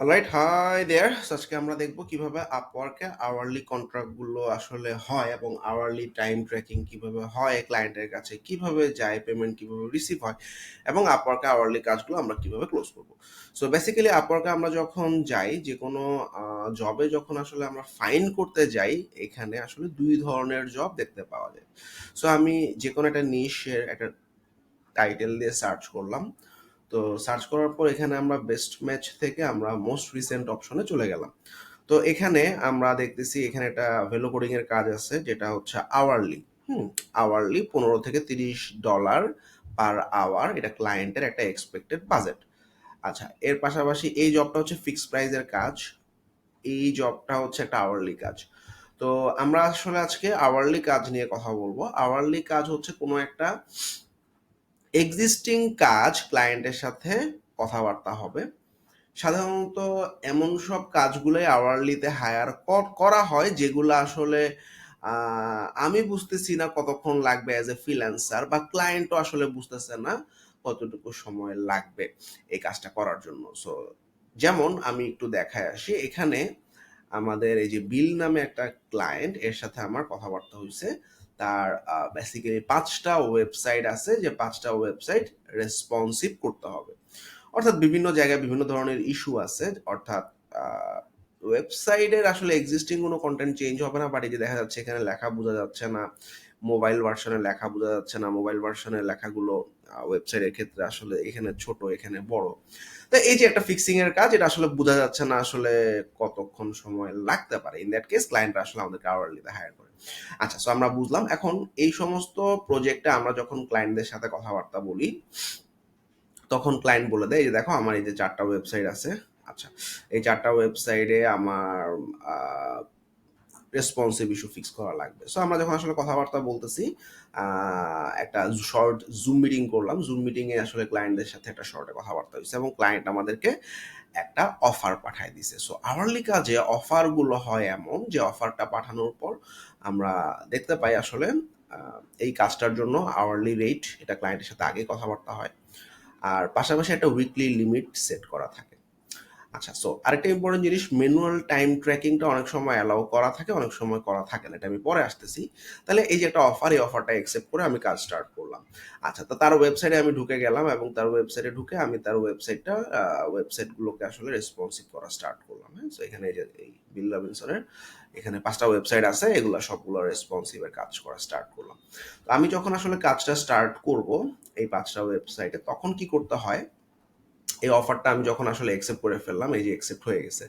Alright hi there আজকে আমরা দেখব কীভাবে আপওয়ার্কে আওয়ারলি কন্ট্রাক্টগুলো আসলে হয় এবং আওয়ারলি টাইম ট্র্যাকিং কীভাবে হয় ক্লায়েন্টের কাছে কীভাবে যায় পেমেন্ট কীভাবে রিসিভ হয় এবং আপওয়ার্কে আওয়ারলি কাজগুলো আমরা কীভাবে ক্লোজ করব। সো বেসিক্যালি আপওয়ার্কে আমরা যখন যাই যে কোনো জবে যখন আসলে আমরা ফাইন করতে যাই, এখানে আসলে দুই ধরনের জব দেখতে পাওয়া যায়। সো আমি যে কোনো একটা নিশের একটা টাইটেল দিয়ে সার্চ করলাম। তো সার্চ করার পর এখানে আমরা বেস্ট ম্যাচ থেকে আমরা মোস্ট রিসেন্ট অপশনে চলে গেলাম। তো এখানে আমরা দেখতেছি এখানে একটা ভ্যালু কোডিং এর কাজ আছে, যেটা হচ্ছে আওয়ারলি হুম আওয়ারলি পনেরো থেকে তিরিশ ডলার পার আওয়ার এটা ক্লায়েন্টের একটা এক্সপেক্টেড বাজেট আচ্ছা এর পাশাপাশি এই জবটা হচ্ছে ফিক্স প্রাইজের কাজ, এই জবটা হচ্ছে একটা আওয়ারলি কাজ। তো আমরা আসলে আজকে আওয়ারলি কাজ নিয়ে কথা বলব। আওয়ারলি কাজ হচ্ছে কোনো একটা এক্সিস্টিং কাজ ক্লায়েন্টের সাথে কথাবার্তা হবে। সাধারণত এমন সব কাজগুলোই আওয়ারলিতে হায়ার করা হয়, যেগুলো আসলে আমি বুঝতেছি না কতক্ষণ লাগবে অ্যাজ এ ফ্রিল্যান্সার বা ক্লায়েন্টও আসলে বুঝতেছে না কতটুকু সময় লাগবে এই কাজটা করার জন্য। সো যেমন আমি একটু দেখায় আসি, এখানে আমাদের এই যে বিল নামে একটা ক্লায়েন্ট এর সাথে আমার কথাবার্তা হয়েছে তার বেসিক্যালি পাঁচটা ওয়েবসাইট আছে যে পাঁচটা ওয়েবসাইট রেসপন্সিভ করতে হবে। অর্থাৎ বিভিন্ন জায়গায় বিভিন্ন ধরনের ইস্যু আছে, অর্থাৎ ওয়েবসাইটের আসলে এক্সিস্টিং কোনো কন্টেন্ট চেঞ্জ হবে না বাট এই যে দেখা যাচ্ছে এখানে লেখা বোঝা যাচ্ছে না মোবাইল ভার্সনে লেখা বোঝা যাচ্ছে না মোবাইল ভার্সনের লেখাগুলো ওয়েবসাইটের ক্ষেত্রে আসলে এখানে ছোট, এখানে বড়। তো এই যে একটা ফিক্সিং এর কাজ, এটা আসলে বোঝা যাচ্ছে না আসলে কতক্ষণ সময় লাগতে পারে। ইন দ্যাট কেস ক্লায়েন্ট আসলে আমাদেরকে আওয়ারলিতে হায়ার করে। আচ্ছা সো আমরা বুঝলাম। এখন এই সমস্ত প্রজেক্টে আমরা যখন ক্লায়েন্টদের সাথে কথাবার্তা বলি, তখন ক্লায়েন্ট বলে দেয় যে দেখো, আমার এই যে চারটা ওয়েবসাইট আছে। আচ্ছা এই চারটা ওয়েবসাইটে আমার রেসপন্সিভ ইস্যু ফিক্স করা লাগবে। সো আমরা যখন আসলে কথাবার্তা বলতেছি একটা শর্ট জুম মিটিং করলাম। জুম মিটিংয়ে আসলে ক্লায়েন্টদের সাথে একটা শর্টে কথাবার্তা হয়েছে এবং ক্লায়েন্ট আমাদেরকে একটা অফার পাঠায় দিছে। সো আওয়ারলি কাজে অফারগুলো হয় এমন যে অফারটা পাঠানোর পর আমরা দেখতে পাই আসলে এই কাজটার জন্য আওয়ারলি রেট এটা ক্লায়েন্টের সাথে আগে কথাবার্তা হয়। আর পাশাপাশি একটা উইকলি লিমিট সেট করা থাকে। আচ্ছা সো আরেকটা ইম্পর্টেন্ট জিনিস ম্যানুয়াল টাইম ট্র্যাকিংটা অনেক সময় অ্যালাউ করা থাকে, অনেক সময় করা থাকে না। এটা আমি পরে আসতেছি। তাহলে এই যে একটা অফার এই অফারটা অ্যাকসেপ্ট করে আমি কাজ স্টার্ট করলাম। আচ্ছা তো তার ওয়েবসাইটে আমি ঢুকে গেলাম এবং তার ওয়েবসাইটে ঢুকে আমি তার ওয়েবসাইটটা ওয়েবসাইটগুলোকে আসলে রেসপন্সিভ করা স্টার্ট করলাম হ্যাঁ? সো এখানে এই যে, এই বিল রবিনসনের এখানে পাঁচটা ওয়েবসাইট আছে, এগুলো সবগুলো রেসপন্সিভের কাজ করা স্টার্ট করলাম। তো আমি যখন আসলে কাজটা স্টার্ট করব, এই পাঁচটা ওয়েবসাইটে তখন কি করতে হয়? এই অফারটা আমি যখন আসলে অ্যাকসেপ্ট করে ফেললাম, এই যে অ্যাকসেপ্ট হয়ে গেছে।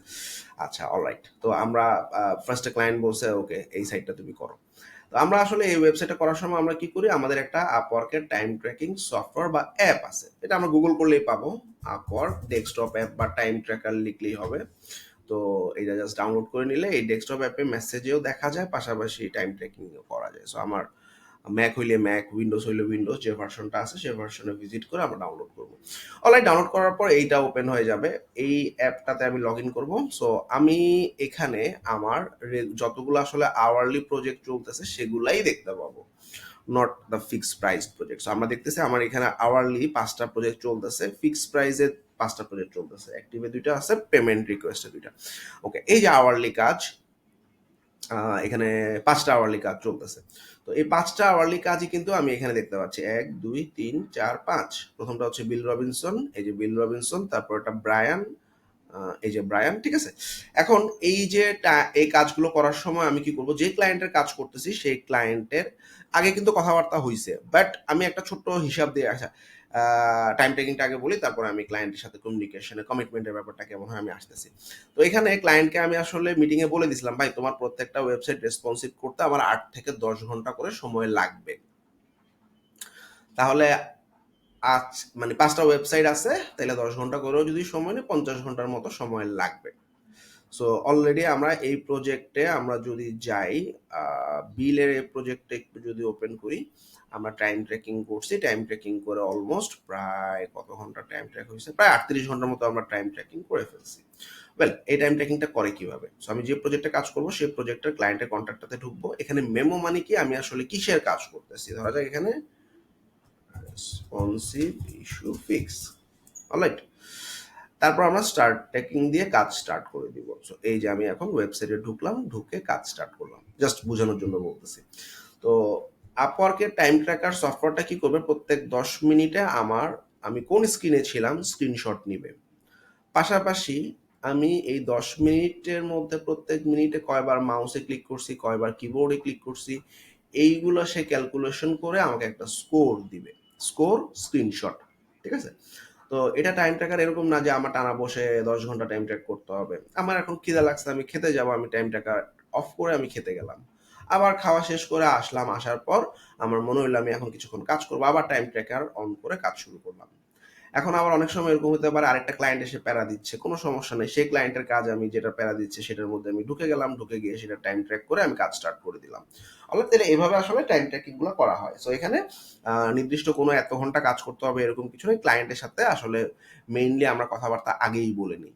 আচ্ছা অলরাইট তো আমরা ফার্স্টে ক্লায়েন্ট বলছে ওকে এই সাইটটা তুমি করো। তো আমরা আসলে এই ওয়েবসাইটটা করার সময় আমরা কি করি? আমাদের একটা আপওয়ার্কের টাইম ট্র্যাকিং সফটওয়্যার বা অ্যাপ আছে। এটা আমরা গুগল করলেই পাবো। আপওয়ার্ক ডেস্কটপ অ্যাপ বা টাইম ট্র্যাকার লিখলেই হবে। তো এটা জাস্ট ডাউনলোড করে নিলে এই ডেস্কটপ অ্যাপে মেসেজেও দেখা যায়, পাশাপাশি টাইম ট্র্যাকিংও করা যায়। সো আমার ম্যাক হইলে ম্যাক উইন্ডোজ হইলে উইন্ডোজ যে ভার্সনটা আছে সেই ভার্সনে ভিজিট করে আমরা ডাউনলোড করব। অনলাইন ডাউনলোড করার পর এইটা ওপেন হয়ে যাবে। এই অ্যাপটাতে আমি লগ ইন করব। সো আমি এখানে আমার যতগুলো আসলে আওয়ারলি প্রজেক্ট চলতেছে সেগুলাই দেখতে পাবো। Not the fixed price project so আমরা দেখতেছি আমার এখানে আওয়ারলি পাঁচটা প্রজেক্ট চলতেছে ফিক্সড প্রাইসে পাঁচটা প্রজেক্ট চলতেছে। অ্যাক্টিভে দুইটা আছে পেমেন্ট রিকোয়েস্টে দুইটা। ওকে এই যে আওয়ারলি কাজ এখানে পাঁচটা আওয়ারলি কাজ চলতেছে। তো এই পাঁচটা আওয়ারলি কাজই কিন্তু আমি এখানে দেখতে পাচ্ছি। এক, দুই, তিন, চার, পাঁচ। প্রথমটা হচ্ছে বিল রবিনসন এই যে বিল রবিনসন তারপর একটা ব্রায়ান এই যে ব্রায়ান ঠিক আছে? এখন এই যে এই কাজগুলো করার সময় আমি কি করব? যে ক্লায়েন্টের কাজ করতেছি, সেই ক্লায়েন্টের আগে কিন্তু কথাবার্তা হয়েছে বাট আমি একটা ছোট্ট হিসাব দিয়ে আসা টাইম টেকিংটা আগে বলি, তারপর আমি ক্লায়েন্টের সাথে কমিউনিকেশনে কমিটমেন্টের ব্যাপারটা কেমন হয় আমি আসতেছি। তো এখানে ক্লায়েন্টকে আমি আসলে মিটিংয়ে বলে দিছিলাম, ভাই, তোমার প্রত্যেকটা ওয়েবসাইট রেসপন্সিভ করতে আমার আট থেকে দশ ঘণ্টা করে সময় লাগবে। তাহলে আজ মানে পাঁচটা ওয়েবসাইট আছে, তাহলে দশ ঘণ্টা করেও যদি সময় নেই, পঞ্চাশ ঘণ্টার মতো সময় লাগবে। সো অলরেডি আমরা এই প্রজেক্টে আমরা যদি যাই বিলের এই প্রজেক্টে একটু যদি ওপেন করি আমরা টাইম ট্রেকিং করছি টাইম ট্রেকিং করে অলমোস্ট প্রায় কত ঘণ্টা টাইম ট্র্যাক হয়েছে? প্রায় আটত্রিশ ঘণ্টার মতো আমরা টাইম ট্র্যাকিং করে ফেলছি। ওয়েল এই টাইম ট্র্যাকিংটা করে কীভাবে? সো আমি যে প্রজেক্টে কাজ করব, সেই প্রজেক্টের ক্লায়েন্টের কন্ট্যাক্টটাতে ঢুকবো। এখানে মেমো মানে কি? আমি আসলে কিসের কাজ করতেছি? ধরা যাক এখানে রেসপন্সিভ ইস্যু ফিক্স অলরাইট তারপর আমরা স্টার্ট ট্র্যাকিং দিয়ে কাজ স্টার্ট করে দিব। সো এই যে আমি এখন ওয়েবসাইটে ঢুকলাম, ঢুকে কাজ স্টার্ট করলাম। জাস্ট বোঝানোর জন্য বলতেছি। তো আপওয়ার্কের টাইম ট্র্যাকার সফটওয়্যারটা কি করবে? প্রত্যেক দশ মিনিটে আমার, আমি কোন স্ক্রিনে ছিলাম স্ক্রিনশট নিবে। পাশাপাশি আমি এই দশ মিনিটের মধ্যে প্রত্যেক মিনিটে কয়বার মাউসে ক্লিক করছি, কয়বার কিবোর্ডে ক্লিক করছি, এইগুলো সে ক্যালকুলেশন করে আমাকে একটা স্কোর দিবে। স্কোর স্ক্রিনশট ঠিক আছে? তো এটা টাইম ট্র্যাকার এরকম না যে আমার টানা বসে দশ ঘণ্টা টাইম ট্র্যাক করতে হবে। আমার এখন খিদে লাগছে, আমি খেতে যাব, আমি টাইম ট্র্যাকার অফ করে আমি খেতে গেলাম। আবার খাওয়া শেষ করে আসলাম, আসার পর আমার মনে হইল আমি এখন কিছুক্ষণ কাজ করব, আবার টাইম ট্র্যাকার অন করে কাজ শুরু করলাম। এখন আবার অনেক সময় এরকম হতে পারে আরেকটা ক্লায়েন্ট এসে প্যারা দিচ্ছে, কোনো সমস্যা নেই। সেই ক্লায়েন্টের কাজ আমি যেটা প্যারা দিচ্ছে সেটার মধ্যে আমি ঢুকে গেলাম, ঢুকে গিয়ে সেটা টাইম ট্র্যাক করে আমি কাজ স্টার্ট করে দিলাম। অর্থাৎ তাহলে এভাবে আসলে টাইম ট্র্যাকিংগুলো করা হয়। সো এখানে নির্দিষ্ট কোনো এত ঘণ্টা কাজ করতে হবে এরকম কিছু নেই। ক্লায়েন্টের সাথে আসলে মেইনলি আমরা কথাবার্তা আগেই বলে নিই।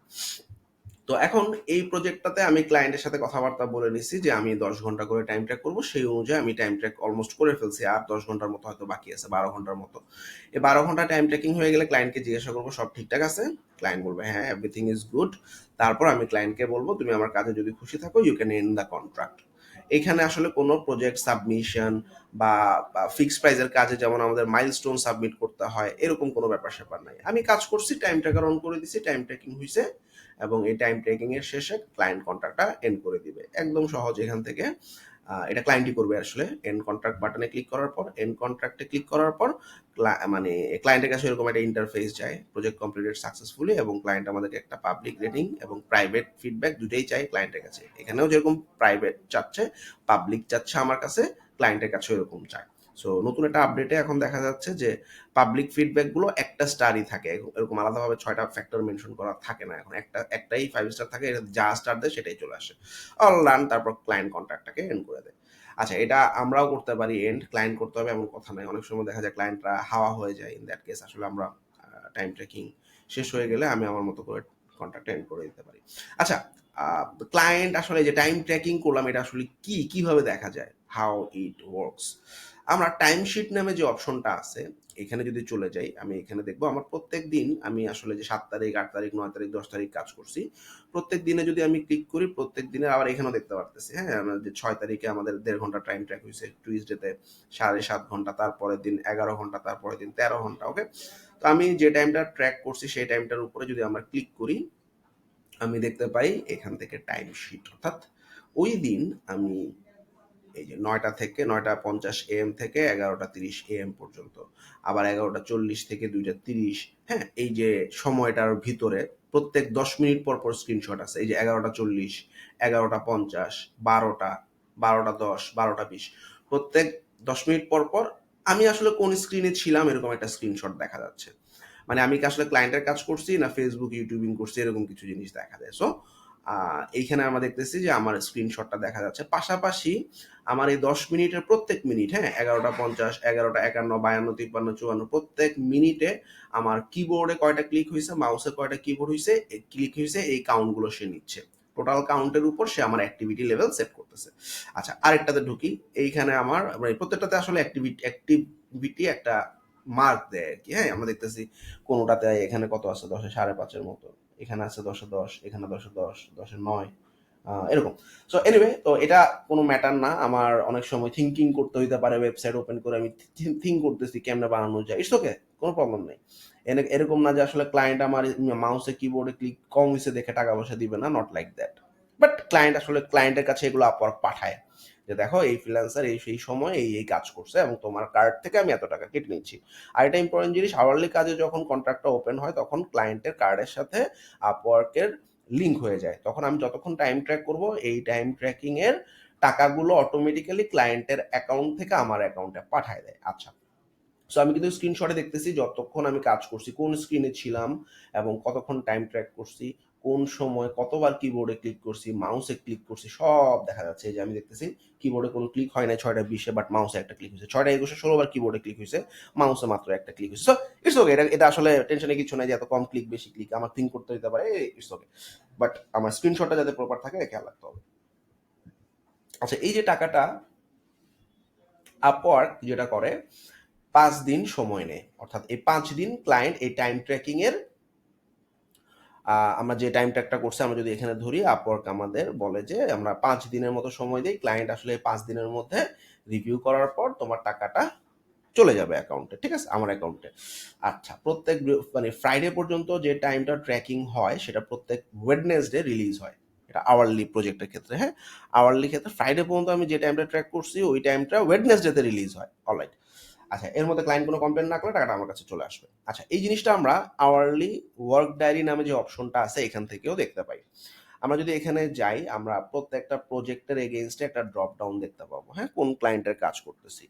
তো এখন এই প্রজেক্টটাতে আমি ক্লায়েন্টের সাথে কথাবার্তা বলে নিছি যে আমি দশ ঘণ্টা করে টাইম ট্র্যাক করব, সেই অনুযায়ী আমি টাইম ট্র্যাক অলমোস্ট করে ফেলছি। আর দশ ঘণ্টার মতো হয়তো বাকি আছে, বারো ঘণ্টার মতো। এই বারো ঘণ্টা টাইম ট্র্যাকিং হয়ে গেলে ক্লায়েন্টকে জিজ্ঞাসা করব, সব ঠিকঠাক আছে? ক্লায়েন্ট বলবে হ্যাঁ এভরিথিং ইজ গুড তারপর আমি ক্লায়েন্টকে বলব, তুমি আমার কাজে যদি খুশি থাকো you can end the contract এখানে আসলে কোনো প্রজেক্ট সাবমিশন বা ফিক্সড প্রাইজের কাজে যেমন আমাদের মাইলস্টোন সাবমিট করতে হয়, এরকম কোনো ব্যাপার স্যাপার নাই। আমি কাজ করছি টাইম ট্র্যাকার অন করে দিছি টাইম ট্র্যাকিং হয়েছে এবং এই টাইম ট্র্যাকিং এর শেষে ক্লায়েন্ট কন্ট্রাক্টটা এন্ড করে দিবে। একদম সহজ এখান থেকে। এটা ক্লায়েন্টই করবে আসলে। এন্ড কন্ট্রাক্ট বাটনে ক্লিক করার পর এন্ড কন্ট্রাক্টে ক্লিক করার পর মানে ক্লায়েন্টের কাছে এরকম একটা ইন্টারফেস যায় প্রজেক্ট কমপ্লিটেড সাকসেসফুলি এবং ক্লায়েন্ট আমাদেরকে একটা পাবলিক রেটিং এবং প্রাইভেট ফিডব্যাক দুটোই চাই ক্লায়েন্টের কাছে। এখানেও যেরকম প্রাইভেট চাচ্ছে পাবলিক চাচ্ছে আমার কাছে ক্লায়েন্টের কাছেও এরকম চায়। সো নতুন একটা আপডেটে এখন দেখা যাচ্ছে যে পাবলিক ফিডব্যাকগুলো একটা স্টারই থাকে। এরকম- আলাদাভাবে ছয়টা ফ্যাক্টর মেনশন করা থাকে না এখন। একটা, একটাই ফাইভ স্টার থাকে যা স্টার দেয় সেটাই চলে আসে। অল রান তারপর ক্লায়েন্ট কন্ট্রাক্টটাকে এন্ড করে দেয়। আচ্ছা এটা আমরাও করতে পারি এন্ড ক্লায়েন্ট করতে হবে এমন কথা নাই অনেক সময় দেখা যায় ক্লায়েন্টরা হাওয়া হয়ে যায়। ইন দ্যাট কেস আসলে আমরা টাইম ট্র্যাকিং শেষ হয়ে গেলে আমি আমার মতো করে কন্ট্রাক্ট এন্ড করে দিতে পারি। আচ্ছা ক্লায়েন্ট আসলে যে টাইম ট্র্যাকিং করলাম, এটা আসলে কি? কীভাবে দেখা যায়? হাউ ইট ওয়ার্কস আমরা টাইম শিট নামে যে অপশনটা আছে, এখানে যদি চলে যাই, আমি এখানে দেখব আমার প্রত্যেক দিন আমি আসলে যে সাত তারিখ, আট তারিখ, নয় তারিখ, দশ তারিখ কাজ করছি, প্রত্যেক দিনে যদি আমি ক্লিক করি, প্রত্যেক দিনে আবার এখানেও দেখতে পারতেছি হ্যাঁ আমরা যে ছয় তারিখে আমাদের দেড় ঘণ্টা টাইম ট্র্যাক হয়েছে টুইসডেতে সাড়ে সাত ঘণ্টা, তারপরের দিন এগারো ঘণ্টা, তারপরের দিন তেরো ঘণ্টা ওকে তো আমি যে টাইমটা ট্র্যাক করছি, সেই টাইমটার উপরে যদি আমরা ক্লিক করি, আমি দেখতে পাই এখান থেকে টাইম শিট অর্থাৎ ওই দিন আমি এই যে নয়টা থেকে নয়টা পঞ্চাশ এম থেকে এগারোটা তিরিশ এম পর্যন্ত। আবার এগারোটা চল্লিশ থেকে দুইটা তিরিশ হ্যাঁ এই যে সময়টার ভিতরে প্রত্যেক দশ মিনিট পর পর স্ক্রিনশট আছে। এই যে এগারোটা চল্লিশ, এগারোটা পঞ্চাশ, বারোটা বারোটা দশ, বারোটা বিশ। প্রত্যেক দশ মিনিট পর পর আমি আসলে কোন স্ক্রিনে ছিলাম এরকম একটা স্ক্রিনশট দেখা যাচ্ছে। মানে আমি কি আসলে ক্লায়েন্টের কাজ করছি না ফেসবুক ইউটিউবিং করছি, এরকম কিছু জিনিস দেখা যায়। সো এইখানে আমরা দেখতেছি যে আমার স্ক্রিনশটটা দেখা যাচ্ছে। পাশাপাশি আমার এই দশ মিনিটের প্রত্যেক মিনিট হ্যাঁ এগারোটা পঞ্চাশ, এগারোটা একান্ন, বায়ান্ন, তিপ্পান্ন, চুয়ান্ন, প্রত্যেক মিনিটে আমার কিবোর্ডে কয়টা ক্লিক হয়েছে মাউসে কয়টা কিবোর্ড হয়েছে ক্লিক হয়েছে এই কাউন্টগুলো সে নিচ্ছে। টোটাল কাউন্টের উপর সে আমার অ্যাক্টিভিটি লেভেল সেট করতেছে। আচ্ছা আরেকটাতে ঢুকি। এইখানে আমার মানে প্রত্যেকটাতে আসলে অ্যাক্টিভিটি অ্যাক্টিভিটি একটা মার্ক দেয় আর কি। হ্যাঁ আমরা দেখতেছি কোনোটাতে এখানে কত আছে? দশে সাড়ে পাঁচের মতো। এখানে আছে দশে দশ, এখানে দশে দশ, দশে নয় এরকম। সো এনিওয়ে তো এটা কোনো ম্যাটার না। আমার অনেক সময় থিঙ্কিং করতে হইতে পারে ওয়েবসাইট ওপেন করে আমি থিঙ্ক করতেছি, কেমনে বানানো যায়। ইটস ওকে কোনো প্রবলেম নেই। এরকম না যে আসলে ক্লায়েন্ট আমার মাউসে কিবোর্ডে ক্লিক কম হয়েছে দেখে টাকা পয়সা দিবে না not like that but client আসলে ক্লায়েন্টের কাছে এগুলো আপওয়ার্ক পাঠায়। যে দেখো, এই ফ্রিল্যান্সার এই সেই সময় এই এই কাজ করছে এবং তোমার কার্ড থেকে আমি এত টাকা কেটে নিচ্ছি। আর এটা ইম্পর্টেন্ট জিনিস আওয়ারলি কাজে যখন কন্ট্রাক্টটা ওপেন হয়, তখন ক্লায়েন্টের কার্ডের সাথে আপওয়ার্কের লিঙ্ক হয়ে যায়। তখন আমি যতক্ষণ টাইম ট্র্যাক করব, এই টাইম ট্র্যাকিং এর টাকাগুলো অটোমেটিক্যালি ক্লায়েন্টের অ্যাকাউন্ট থেকে আমার অ্যাকাউন্টে পাঠায় দেয়। আচ্ছা সো আমি কিন্তু স্ক্রিনশটে দেখতেছি, যতক্ষণ আমি কাজ করছি, কোন স্ক্রিনে ছিলাম এবং কতক্ষণ টাইম ট্র্যাক করছি কোন সময় কতবার কিবোর্ডে ক্লিক করছি মাউসে ক্লিক করছি, সব দেখা যাচ্ছে। যে আমি দেখতেছি কিবোর্ডে কোনো ক্লিক হয় না ছয়টা বিশে বাট মাউসে একটা ক্লিক হয়েছে। ছয়টা একুশে ষোলোবার কিবোর্ডে ক্লিক হয়েছে মাউসে মাত্র একটা ক্লিক হয়েছে। সো ইটস ওকে এটা এটা আসলে টেনশনে কিছু নাই যে এত কম ক্লিক বেশি ক্লিক আমার থিঙ্ক করতে দিতে পারে ইটস ওকে বাট আমার স্ক্রিনশটটা যাতে প্রপার থাকে, খেয়াল রাখতে হবে। আচ্ছা এই যে টাকাটা আপওয়ার্ক যেটা করে, পাঁচ দিন সময় নেয়। অর্থাৎ এই পাঁচ দিন ক্লায়েন্ট এই টাইম ট্র্যাকিং এর আমরা যে টাইম ট্র্যাকটা করছি আমরা যদি এখানে ধরি আপওয়ার্ক আমাদের বলে যে আমরা পাঁচ দিনের মতো সময় দিই। ক্লায়েন্ট আসলে পাঁচ দিনের মধ্যে রিভিউ করার পর তোমার টাকাটা চলে যাবে অ্যাকাউন্টে ঠিক আছে? আমার অ্যাকাউন্টে আচ্ছা প্রত্যেক মানে ফ্রাইডে পর্যন্ত যে টাইমটা ট্র্যাকিং হয়, সেটা প্রত্যেক ওয়েডনেসডে রিলিজ হয়। এটা আওয়ারলি প্রজেক্টের ক্ষেত্রে হ্যাঁ? আওয়ারলি ক্ষেত্রে ফ্রাইডে পর্যন্ত আমি যে টাইমটা ট্র্যাক করছি, ওই টাইমটা ওয়েডনেসডেতে রিলিজ হয়। অলরাইট আচ্ছা এর মধ্যে ক্লায়েন্ট কোনো কমপ্লেন না করলে টাকাটা আমার কাছে চলে আসবে। আচ্ছা এই জিনিসটা আমরা আওয়ারলি ওয়ার্ক ডায়েরি নামে যে অপশনটা আছে এখান থেকেও দেখতে পাই। আমরা যদি এখানে যাই, আমরা প্রত্যেকটা প্রজেক্টের এগেনস্টে একটা ড্রপ ডাউন দেখতে পাবো হ্যাঁ? কোন ক্লায়েন্টের কাজ করতেছি।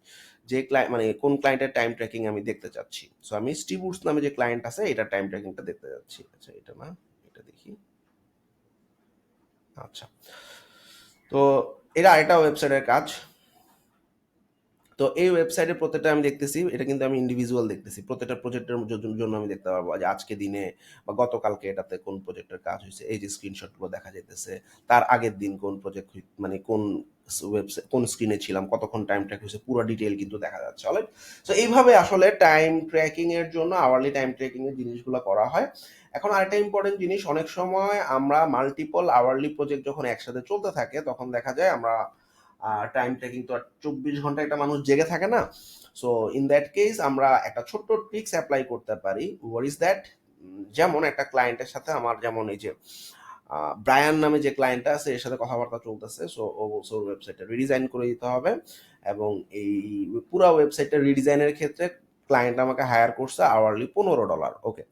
যে ক্লায়েন্ট মানে কোন ক্লায়েন্টের টাইম ট্র্যাকিং আমি দেখতে চাচ্ছি। সো আমি স্টিবুটস নামে যে ক্লায়েন্ট আছে, এটা টাইম ট্র্যাকিংটা দেখতে যাচ্ছি। আচ্ছা এটা না, এটা দেখি। আচ্ছা তো এটা আরেকটা ওয়েবসাইটের কাজ। তো এই ওয়েবসাইটের প্রত্যেকটা আমি দেখতেছি, এটা কিন্তু আমি ইন্ডিভিজুয়াল দেখতেছি। প্রত্যেকটা প্রজেক্টের জন্য আমি দেখতে পারব। যে আজকে দিনে বা গতকালকে এটাতে কোন প্রজেক্টের কাজ হয়েছে, এই যে স্ক্রিনশটগুলো দেখা যেতেছে তার আগের দিন কোন প্রজেক্ট মানে কোন ওয়েবসাইট কোন স্ক্রিনে ছিলাম, কতক্ষণ টাইম ট্র্যাক হয়েছে, পুরো ডিটেল কিন্তু দেখা যাচ্ছে অলরাইট সো এইভাবে আসলে টাইম ট্র্যাকিং এর জন্য আওয়ারলি টাইম ট্র্যাকিং এর জিনিসগুলো করা হয়। এখন আরেকটা ইম্পর্টেন্ট জিনিস, অনেক সময় আমরা মাল্টিপল আওয়ারলি প্রজেক্ট যখন একসাথে চলতে থাকে, তখন দেখা যায় আমরা টাইম ট্র্যাকিং তো আর চব্বিশ ঘণ্টা একটা মানুষ জেগে থাকে না। সো ইন দ্যাট কেস আমরা একটা ছোট্ট ট্রিক্স অ্যাপ্লাই করতে পারি। হোয়াট ইজ দ্যাট যেমন একটা ক্লায়েন্টের সাথে আমার যেমন এই যে ব্রায়ান নামে যে ক্লায়েন্টটা আছে, এর সাথে কথাবার্তা চলতেছে। সো ও বলছে ওর ওয়েবসাইটটা রিডিজাইন করে দিতে হবে এবং এই পুরো ওয়েবসাইটটা রিডিজাইনের ক্ষেত্রে ক্লায়েন্ট আমাকে হায়ার করছে আওয়ারলি পনেরো ডলার ওকে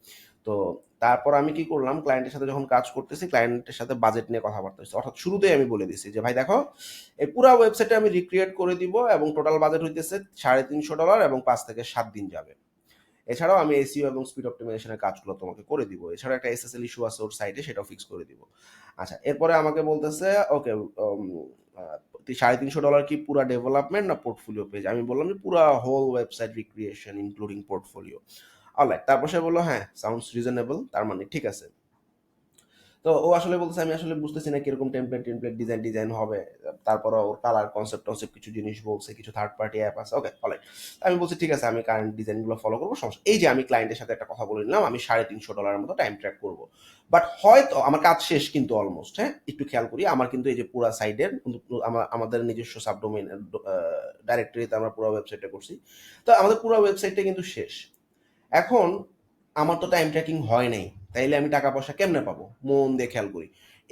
তো তারপর আমি কি করলাম? ক্লায়েন্টের সাথে যখন কাজ করতেছি ক্লায়েন্টের সাথে বাজেট নিয়ে কথাবার্তা হচ্ছে। অর্থাৎ শুরুতেই আমি বলে দিছি যে, ভাই, দেখো, এই পুরো ওয়েবসাইটে আমি রিক্রিয়েট করে দিব এবং টোটাল বাজেট হইতেছে সাড়ে তিনশো ডলার এবং পাঁচ থেকে সাত দিন যাবে। এছাড়াও আমি এসিও এবং স্পিড অপটিমাইজেশনের কাজগুলো তোমাকে করে দিব। এছাড়াও একটা এসএসএল ইস্যু আছে ওর সাইটে সেটাও ফিক্স করে দিব। আচ্ছা এরপরে আমাকে বলতেছে ওকে সাড়ে তিনশো ডলার কি পুরা ডেভেলপমেন্ট না পোর্টফোলিও পেজ আমি বললাম যে, পুরা whole website recreation including portfolio alright তারপর সে বলল হ্যাঁ সাউন্ডস রিজনেবল তার মানে ঠিক আছে। তো ও আসলে বলতেছে, আমি আসলে বুঝতেছি না কীরকম টেমপ্লেট টেমপ্লেট ডিজাইন ডিজাইন হবে। তারপর ওর কালার কনসেপ্ট টনসেপ্ট কিছু জিনিস বলছে, কিছু থার্ড পার্টি অ্যাপ আছে। ওকে অলরাইট আমি বলছি, ঠিক আছে, আমি কারেন্ট ডিজাইনগুলো ফলো করব, সমস্যা এই যে আমি ক্লায়েন্টের সাথে একটা কথা বলে নিলাম, আমি সাড়ে তিনশো ডলারের মতো টাইম ট্র্যাক করব। বাট হয়তো, আমার কাজ শেষ কিন্তু অলমোস্ট হ্যাঁ? একটু খেয়াল করি, আমার কিন্তু এই যে পুরা সাইডের আমাদের নিজস্ব সাবডোমেন ডাইরেক্টরিতে আমরা পুরো ওয়েবসাইটটা করছি। তো আমাদের পুরো ওয়েবসাইটটা কিন্তু শেষ। এখন আমার তো টাইম ট্র্যাকিং হয় নাই, তাইলে আমি টাকা পয়সা কেমনে পাবো? মন দিয়ে খেয়াল করি।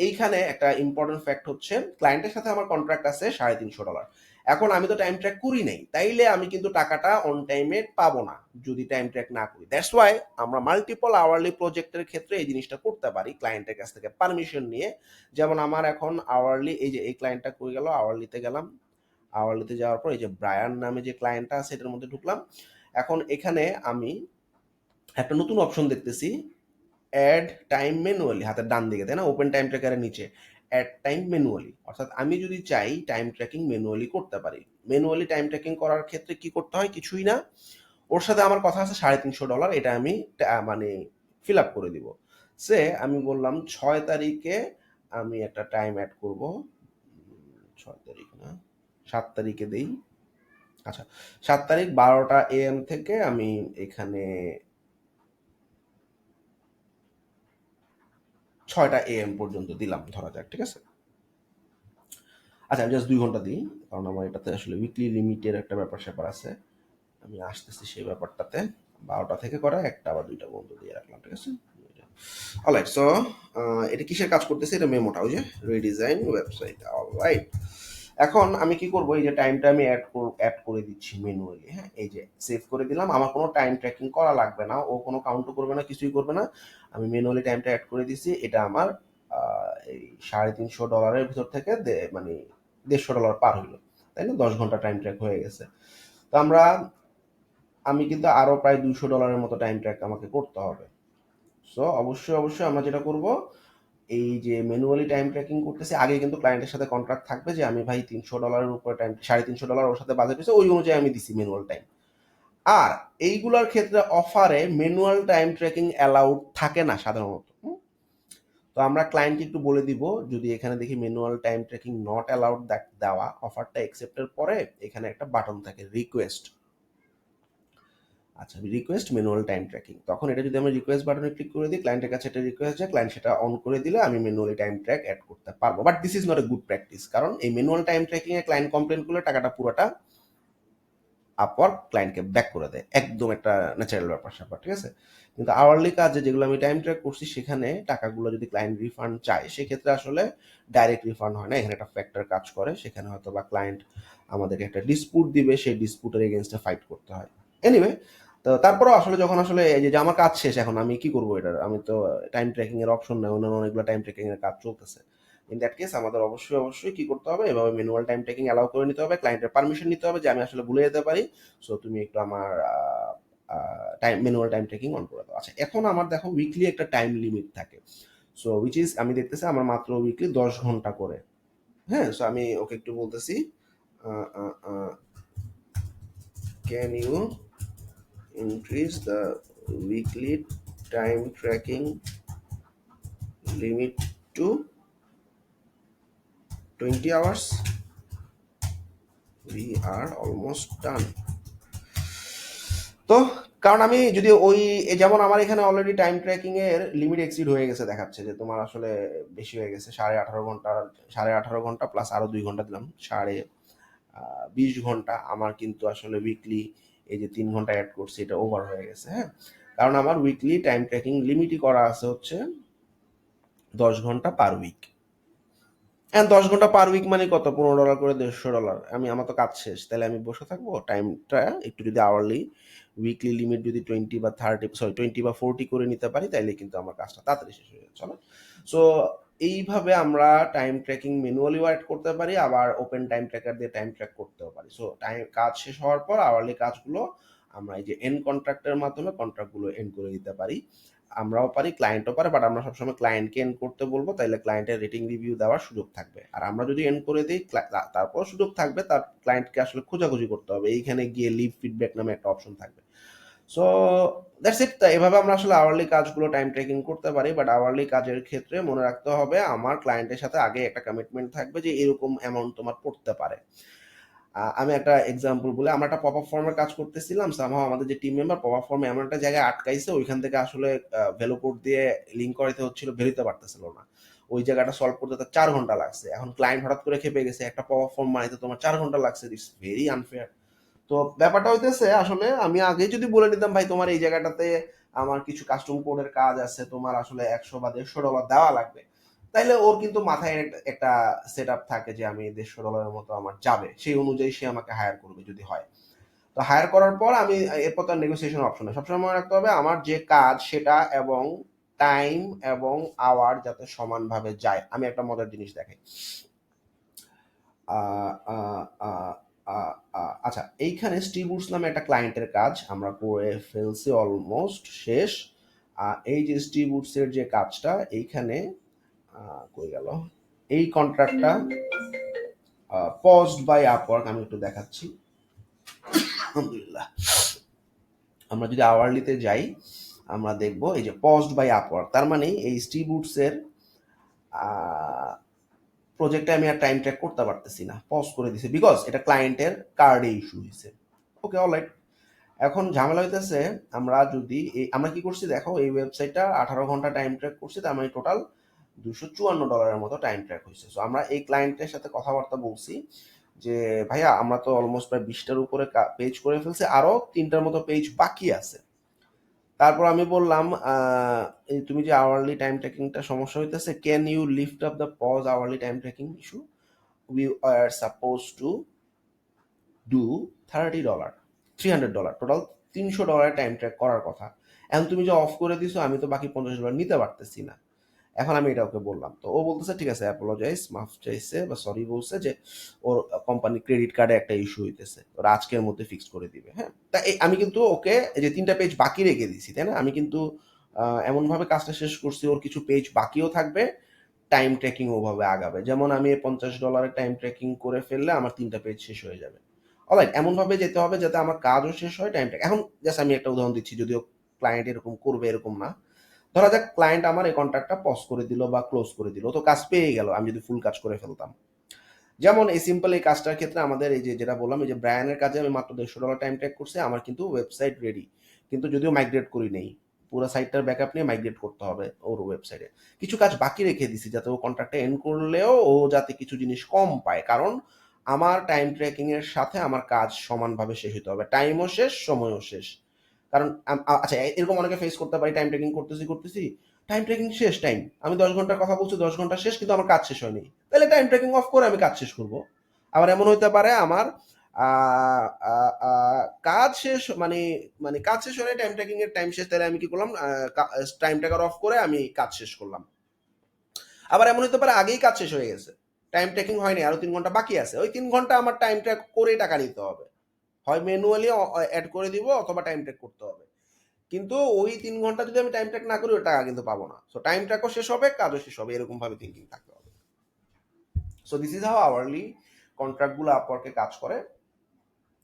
এইখানে একটা ইম্পর্টেন্ট ফ্যাক্ট হচ্ছে ক্লায়েন্টের সাথে আমার কন্ট্রাক্ট আছে সাড়ে তিনশো ডলার এখন আমি তো টাইম ট্র্যাক করি নাই, তাইলে আমি কিন্তু টাকাটা অন টাইমে পাবো না, যদি টাইম ট্র্যাক না করি। দ্যাটস ওয়াই আমরা মাল্টিপল আওয়ারলি প্রজেক্টের ক্ষেত্রে এই জিনিসটা করতে পারি ক্লায়েন্টের কাছ থেকে পারমিশন নিয়ে। যেমন আমার এখন আওয়ারলি এই যে এই ক্লায়েন্টটা করে গেল? আওয়ারলিতে গেলাম। আওয়ারলিতে যাওয়ার পর এই যে ব্রায়ান নামে যে ক্লায়েন্টটা আছে, এটার মধ্যে ঢুকলাম। এখন এখানে আমি একটা নতুন অপশন দেখতেছি। অ্যাড টাইম ম্যানুয়ালি হাতের ডান দিকে, তাই না? ওপেন টাইম ট্র্যাকারের নিচে। অ্যাড টাইম ম্যানুয়ালি অর্থাৎ আমি যদি চাই টাইম ট্র্যাকিং ম্যানুয়ালি করতে পারি। ম্যানুয়ালি টাইম ট্র্যাকিং করার ক্ষেত্রে কি করতে হয়? কিছুই না। ওর সাথে আমার কথা আছে, সাড়ে তিনশো ডলার এটা আমি মানে ফিল আপ করে দিব। সে, আমি বললাম, ছয় তারিখে আমি একটা টাইম অ্যাড করব। ছয় তারিখ না, সাত তারিখে দেই। আচ্ছা সাত তারিখ বারোটা এ এম থেকে আমি এখানে ছয়টা এ এম পর্যন্ত দিলাম, ধরা যাক, ঠিক আছে? আচ্ছা আমি জাস্ট দুই ঘণ্টা দিই, কারণ আমার এটাতে আসলে উইকলি লিমিটের একটা ব্যাপার স্যাপার আছে। আমি আসতেছি সেই ব্যাপারটাতে, বারোটা থেকে করা একটা বা দুইটা বন্ধ দিয়ে রাখলাম, ঠিক আছে? অলরাইট সো এটা কিসের কাজ করতেছে? এটা মেমোটা, ওই যে রিডিজাইন ওয়েবসাইট অলরাইট এখন আমি কি করব? এই যে টাইমটা আমি অ্যাড অ্যাড করে দিচ্ছি ম্যানুয়ালি হ্যাঁ? এই যে সেভ করে দিলাম। আমার কোনো টাইম ট্র্যাকিং করা লাগবে না। ও কোনো কাউন্টও করবে না, কিছুই করবে না। আমি ম্যানুয়ালি টাইমটা অ্যাড করে দিছি এটা আমার এই সাড়ে তিনশো ডলারের ভিতর থেকে মানে দেড়শো ডলার পার হইল। তাই না? দশ ঘণ্টা টাইম ট্র্যাক হয়ে গেছে। তো আমরা, আমি কিন্তু আরও প্রায় দুশো ডলারের মতো টাইম ট্র্যাক আমাকে করতে হবে। সো অবশ্যই অবশ্যই আমরা যেটা করব এই যে ম্যানুয়ালি টাইম ট্র্যাকিং করতেছে, আগে কিন্তু ক্লায়েন্টের সাথে কন্ট্রাক্ট থাকবে যে আমি ভাই তিনশো ডলারের উপরে টাইম সাড়ে তিনশো ডলার ওর সাথে বাজেট হয়েছে, ওই অনুযায়ী আমি দিছি ম্যানুয়াল টাইম আর এইগুলোর ক্ষেত্রে অফারে ম্যানুয়াল টাইম ট্র্যাকিং অ্যালাউড থাকে না সাধারণত তো আমরা ক্লায়েন্টকে একটু বলে দিব, যদি এখানে দেখি manual time tracking not allowed দেওয়া অফারটা অ্যাকসেপ্টের পরে এখানে একটা বাটন থাকে রিকোয়েস্ট আচ্ছা রিকোয়েস্ট ম্যানুয়াল টাইম ট্র্যাকিং তখন এটা যদি আমি রিকোয়েস্ট বাটনে ক্লিক করে দিই ক্লায়েন্টের কাছে একটা রিকোয়েস্ট যায় ক্লায়েন্ট সেটা অন করে দিলে আমি ম্যানুয়ালি টাইম ট্র্যাক অ্যাড করতে পারব। But this is not a good practice কারণ এই ম্যানুয়াল টাইম ট্র্যাকিং এ ক্লায়েন্ট কমপ্লেন করলে টাকাটা পুরোটা আপওয়ার্ক ক্লায়েন্টকে ব্যাক করে দেয়। একদম একটা ন্যাচারাল ব্যাপার স্যাপার, ঠিক আছে? কিন্তু আওয়ারলি কাজে যেগুলো আমি টাইম ট্র্যাক করছি, সেখানে টাকাগুলো যদি ক্লায়েন্ট রিফান্ড চায়, সেক্ষেত্রে আসলে ডাইরেক্ট রিফান্ড হয় না। এখানে একটা ফ্যাক্টর কাজ করে, সেখানে হয়তো বা ক্লায়েন্ট আমাদেরকে একটা ডিসপুট দিবে, সেই ডিসপুটের এগেনস্টে ফাইট করতে হয়। এনিওয়ে তো তারপরেও আসলে যখন আসলে এই যে আমার কাজ শেষ এখন, আমি কি করব এটার? আমি তো টাইম ট্র্যাকিং এর অপশন নেই, অন্যান্য অনেকগুলো টাইম ট্র্যাকিং এর কাজ চলতেছে। ইন দ্যাট কেস আমাদের অবশ্যই অবশ্যই কি করতে হবে? এভাবে ম্যানুয়াল টাইম ট্র্যাকিং অ্যালাউ করে নিতে হবে ক্লায়েন্টের পারমিশন নিতে হবে যে আমি আসলে ভুলে যেতে পারি। সো তুমি একটু আমার time manual time tracking on করে দাও। আচ্ছা এখন আমার দেখো উইকলি একটা টাইম লিমিট থাকে। সো উইচ ইজ আমি দেখতেছি আমার মাত্র উইকলি দশ ঘণ্টা করে। হ্যাঁ সো আমি ওকে একটু বলতেছি can you increase the weekly time tracking limit to twenty hours we are almost done তো, কারণ আমি যদি ওই যেমন আমার এখানে অলরেডি টাইম ট্র্যাকিং এর লিমিট এক্সিড হয়ে গেছে দেখাচ্ছে যে তোমার আসলে বেশি হয়ে গেছে, সাড়ে আঠারো ঘণ্টা, সাড়ে আঠারো ঘণ্টা প্লাস আরও দুই ঘণ্টা দিলাম, সাড়ে বিশ ঘণ্টা আমার কিন্তু আসলে উইকলি এই যে তিন ঘণ্টা অ্যাড করছি, এটা ওভার হয়ে গেছে হ্যাঁ? কারণ আমার উইকলি টাইম ট্র্যাকিং লিমিটই করা আছে হচ্ছে দশ ঘণ্টা পার উইক হ্যাঁ দশ ঘণ্টা পার উইক মানে কত? পনেরো ডলার করে দেড়শো ডলার আমি, আমার তো কাজ শেষ, তাহলে আমি বসে থাকব? টাইমটা একটু যদি আওয়ারলি উইকলি লিমিট যদি টোয়েন্টি বা থার্টি সরি টোয়েন্টি বা ফোরটি করে নিতে পারি, তাইলে কিন্তু আমার কাজটা তাড়াতাড়ি শেষ হয়ে যাচ্ছে সো এইভাবে আমরা টাইম ট্র্যাকিং ম্যানুয়ালিও অ্যাড করতে পারি, আবার ওপেন টাইম ট্র্যাকার দিয়ে টাইম ট্র্যাক করতেও পারি। সো টাইম কাজ শেষ হওয়ার পর আওয়ারলি কাজগুলো আমরা এই যে এন্ড কন্ট্রাক্টের মাধ্যমে কন্ট্রাক্টগুলো এন্ড করে দিতে পারি। আমরাও পারি ক্লায়েন্টও পারে বাট আমরা সবসময় ক্লায়েন্টকে এন্ড করতে বলব, তাইলে ক্লায়েন্টের রেটিং রিভিউ দেওয়ার সুযোগ থাকবে। আর আমরা যদি এন্ড করে দিই তারপর সুযোগ থাকবে, তার ক্লায়েন্টকে আসলে খোঁজাখুঁজি করতে হবে। এইখানে গিয়ে লিভ ফিডব্যাক নামে একটা অপশন থাকবে। সো দ্যাটস ইট এভাবে আমরা আসলে আওয়ারলি কাজগুলো টাইম ট্রেকিং করতে পারি বাট আওয়ারলি কাজের ক্ষেত্রে মনে রাখতে হবে আমার ক্লায়েন্টের সাথে আগে একটা কমিটমেন্ট থাকবে যে এরকম অ্যামাউন্ট তোমার পড়তে পারে। আমি একটা এক্সাম্পল বলে, আমরা একটা পপ আপ ফর্মের কাজ করতেছিলাম সামহাও আমাদের যে টিম মেম্বার পপ আপ ফর্মে এমন একটা জায়গায় আটকাইছে, ওইখান থেকে আসলে ভ্যালু কোড দিয়ে লিঙ্ক করাতে হচ্ছিল বেরোতে পারতেছিল না। ওই জায়গাটা সলভ করতে তার চার ঘণ্টা লাগছে, এখন ক্লায়েন্ট হঠাৎ করে খেপে গেছে, একটা পপ আপ ফর্ম বানাইতে তোমার চার ঘণ্টা লাগছে ইটস ভেরি আনফেয়ার তো ব্যাপারটা হইতেছে, আসলে আমি আগে যদি বলে নিতাম, ভাই, তোমার এই জায়গাটাতে আমার কিছু কাস্টম কোডের কাজ আছে, তোমার আসলে একশো বা দেড়শো ডলার দেওয়া লাগবে। তাইলে ওর কিন্তু মাথায় একটা- সেট আপ থাকে যে, আমি দেড়শো ডলারের মতো আমার যাবে। সেই অনুযায়ী সে আমাকে হায়ার করবে যদি হয়। তো হায়ার করার পর আমি এরপর তার নেগোসিয়েশন অপশন সবসময় মনে রাখতে হবে, আমার যে কাজ সেটা এবং টাইম এবং আওয়ার যাতে সমানভাবে যায়। আমি একটা মজার জিনিস দেখাই। আচ্ছা এইখানে স্টিবুটস নামে একটা ক্লায়েন্টের কাজ আমরা করে ফেলছি অলমোস্ট শেষ। এই যে স্টিবুটস এর যে কাজটা, এইখানে কই গেল? এই কন্ট্রাক্টটা পজড বাই আপওয়ার্ক আমি একটু দেখাচ্ছি। আলহামদুলিল্লাহ। আমরা যদি আওয়ারলিতে যাই, আমরা দেখব এই যে পজড বাই আপওয়ার্ক তার মানে এই স্টিবুটস এর প্রজেক্টে আমি আর টাইম ট্র্যাক করতে পারতেছি না। পজ করে দিছে বিকজ এটা ক্লায়েন্টের কার্ডে ইস্যু হয়েছে। ওকে অলরাইট এখন ঝামেলা হইতেছে, আমরা যদি আমরা কি করছি দেখো, এই ওয়েবসাইটটা আঠারো ঘণ্টা টাইম ট্র্যাক করছি, তার মানে টোটাল দুশো চুয়ান্ন ডলারের মতো টাইম ট্র্যাক হয়েছে সো আমরা এই ক্লায়েন্টের সাথে কথাবার্তা বলছি যে, ভাইয়া, আমরা তো অলমোস্ট প্রায় বিশটার উপরে পেজ করে ফেলছি, আরও তিনটার মতো পেজ বাকি আছে। তারপর আমি বললাম তুমি যে আওয়ারলি টাইম ট্র্যাকিংটা সমস্যা হইতেছে can you lift up the pause hourly time tracking issue we are suppose to do thirty dollar three hundred dollar total তিনশো ডলার টাইম ট্র্যাক করার কথা। এখন তুমি যে অফ করে দিছো, আমি তো বাকি পঞ্চাশ ডলার নিতে পারতেছি না। এখন আমি এটা ওকে বললাম। তো ও বলতেছে, ঠিক আছে অ্যাপোলজাইজ মাফ চাইছে বা সরি বলছে যে ওর কোম্পানি ক্রেডিট কার্ডে একটা ইস্যু হইতেছে। ওরা আজকের মধ্যে ফিক্স করে দিবে। হ্যাঁ? তা আমি কিন্তু ওকে যে তিনটা পেজ বাকি রেখে দিছি তাই না? আমি কিন্তু এমনভাবে কাজটা শেষ করছি, ওর কিছু পেজ বাকিও থাকবে টাইম ট্র্যাকিং ওভাবে আগাবে। যেমন আমি পঞ্চাশ ডলারের টাইম ট্র্যাকিং করে ফেললে আমার তিনটা পেজ শেষ হয়ে যাবে। অলরাইট এমনভাবে যেতে হবে যাতে আমার কাজও শেষ হয় টাইম ট্র্যাক এখন জাস্ট আমি একটা উদাহরণ দিচ্ছি, যদিও ক্লায়েন্ট এরকম করবে, এরকম না। ধরা যাক ক্লায়েন্ট আমার এই কন্ট্রাক্টটা পজ করে দিল বা ক্লোজ করে দিল। তো কাজ পেয়ে গেল, আমি যদি ফুল কাজ করে ফেলতাম। যেমন এই সিম্পল এই কাজটার ক্ষেত্রে আমাদের এই যে, যেটা বললাম, এই যে ব্রায়ানের কাজে আমি মাত্র দেড়শো ডলার টাইম ট্র্যাক করছি, আমার কিন্তু ওয়েবসাইট রেডি কিন্তু যদিও মাইগ্রেট করি নেই, পুরো সাইটটার ব্যাকআপ নিয়ে মাইগ্রেট করতে হবে ওর ওয়েবসাইটে কিছু কাজ বাকি রেখে দিছি যাতে ও কন্ট্রাক্টে এন্ড করলেও ও যাতে কিছু জিনিস কম পায়। কারণ আমার টাইম ট্র্যাকিং এর সাথে আমার কাজ সমানভাবে শেষ হতে হবে। টাইমও শেষ, সময়ও শেষ। কারণ আচ্ছা এরকম অনেকে ফেস করতে পারি টাইম ট্রেকিং করতেছি করতেছি। টাইম ট্রেকিং শেষ টাইম আমি দশ ঘণ্টার কথা বলছি, দশ ঘণ্টা শেষ, কিন্তু আমার কাজ শেষ হয়নি। তাহলে টাইম ট্রেকিং অফ করে আমি কাজ শেষ করব। আবার এমন হইতে পারে আমার কাজ শেষ মানে মানে কাজ শেষ হলে টাইম ট্র্যাকিং এর টাইম শেষ, তাহলে আমি কি করলাম? টাইম ট্র্যাকার অফ করে আমি কাজ শেষ করলাম। আবার এমন হতে পারে আগেই কাজ শেষ হয়ে গেছে। টাইম ট্রেকিং হয়নি, আরও তিন ঘণ্টা বাকি আছে। ওই তিন ঘণ্টা আমার টাইম ট্র্যাক করে টাকা নিতে হবে। হয় ম্যানুয়ালি অ্যাড করে দিব অথবা টাইম ট্র্যাক করতে হবে। কিন্তু ওই তিন ঘণ্টা যদি আমি টাইম ট্র্যাক না করি, ওই টাকা কিন্তু পাবো না। সো টাইম ট্র্যাকও শেষ হবে, কাজও শেষ হবে এরকম ভাবে থিঙ্কিং থাকতে হবে। So this is how hourly কন্ট্রাক্টগুলো আপওয়ার্কে কাজ করে।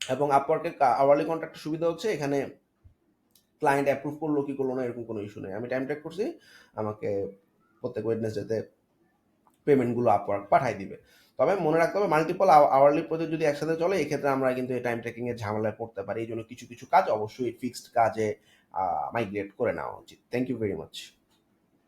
এবং আপওয়ার্কে আওয়ারলি কন্ট্রাক্টের সুবিধা হচ্ছে, এখানে ক্লায়েন্ট অ্যাপ্রুভ করল, কি করল না, এরকম কোনো ইস্যু নেই। আমি টাইম ট্র্যাক করছি, আমাকে প্রত্যেক ওয়েডনেসডেতে পেমেন্টগুলো আপওয়ার্ক পাঠাই দিবে। তবে মনে রাখতে হবে মাল্টিপল আওয়ারলি প্রজেক্ট যদি একসাথে চলে, এক্ষেত্রে আমরা কিন্তু এই টাইম ট্রেকিং এর ঝামেলায় পড়তে পারি। এই জন্য কিছু কিছু কাজ অবশ্যই ফিক্সড কাজে মাইগ্রেট করে নেওয়া উচিত। Thank you very much